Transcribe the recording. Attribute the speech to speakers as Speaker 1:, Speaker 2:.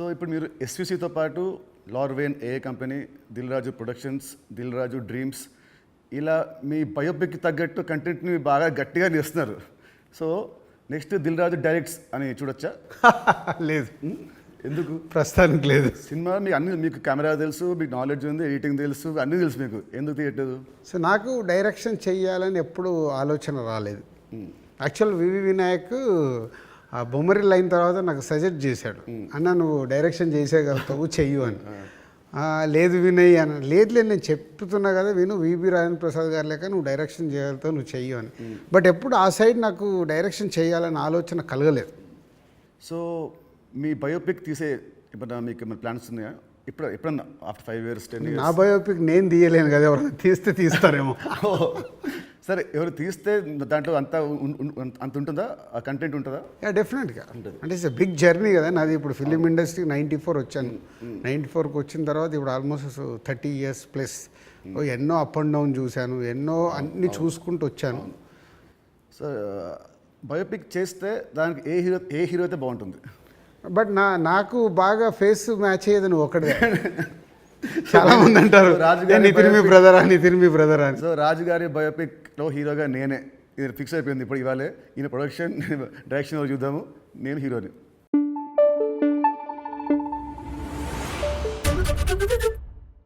Speaker 1: So ఇప్పుడు మీరు ఎస్విసితో పాటు లార్వేన్ ఏ company Dil Raju productions Dil Raju dreams ఇలా మీ బయోపిక్ తగ్గట్టు కంటెంట్ని బాగా గట్టిగా చేస్తున్నారు so next Dil Raju directs అని చూడొచ్చా?
Speaker 2: లేదు?
Speaker 1: ఎందుకు?
Speaker 2: ప్రస్తుతానికి లేదు.
Speaker 1: సినిమా మీకు అన్ని మీకు కెమెరా తెలుసు మీకు నాలెడ్జ్ ఉంది ఎడిటింగ్ తెలుసు అన్నీ తెలుసు మీకు. ఎందుకు తీయట్లేదు?
Speaker 2: సో నాకు డైరెక్షన్ చెయ్యాలని ఎప్పుడు ఆలోచన రాలేదు. యాక్చువల్ వివి వినాయక్ ఆ బొమ్మరి లైన్ తర్వాత నాకు సజెస్ట్ చేశాడు. అన్న నువ్వు డైరెక్షన్ చేసేయగలుగుతావు చెయ్యు అని. "ఆ, లేదు వినయ్ అని లేదు లేదు నేను చెప్తున్నా కదా విను. వివి రాజేంద్ర ప్రసాద్ గారు లేక నువ్వు డైరెక్షన్ చేయగలుగుతావు నువ్వు చెయ్యు అని. బట్ ఎప్పుడు ఆ సైడ్ నాకు డైరెక్షన్ చేయాలని ఆలోచన కలగలేదు.
Speaker 1: సో మీ బయోపిక్ తీసే ఇప్పుడు మీకు ఏమైనా ప్లాన్స్ ఉన్నాయా? ఇప్పుడు ఎప్పుడన్నా? ఆఫ్టర్ ఫైవ్ ఇయర్స్ టెన్
Speaker 2: నా బయోపిక్ నేను తీయలేను కదా ఎవరైనా తీస్తే తీస్తారేమో.
Speaker 1: సరే ఎవరు తీస్తే దాంట్లో అంత అంత ఉంటుందా? ఆ కంటెంట్ ఉంటుందా?
Speaker 2: యా డెఫినెట్గా అంటే ఇట్స్ బిగ్ జర్నీ కదా నాది ఇప్పుడు ఫిలిం ఇండస్ట్రీ నైంటీ ఫోర్ వచ్చాను. నైంటీ ఫోర్కి వచ్చిన తర్వాత ఇప్పుడు ఆల్మోస్ట్ థర్టీ ఇయర్స్ ప్లస్ ఎన్నో అప్ అండ్ డౌన్ చూశాను ఎన్నో అన్ని చూసుకుంటూ వచ్చాను.
Speaker 1: సో బయోపిక్ చేస్తే దానికి ఏ హీరో ఏ హీరో అయితే బాగుంటుంది?
Speaker 2: బట్ నా నాకు బాగా ఫేస్ మ్యాచ్ అయ్యేది నువ్వు ఒకటే చాలా మంది అంటారు నితిన్ బ్రదర్ అని నితిన్ బ్రదర్ అని.
Speaker 1: సో రాజుగారి బయోపిక్లో హీరోగా నేనే. ఇది ఫిక్స్ అయిపోయింది ఇప్పుడు ఇవాళ. ఈయన ప్రొడక్షన్ డైరెక్షన్ చూద్దాము. నేను హీరోని.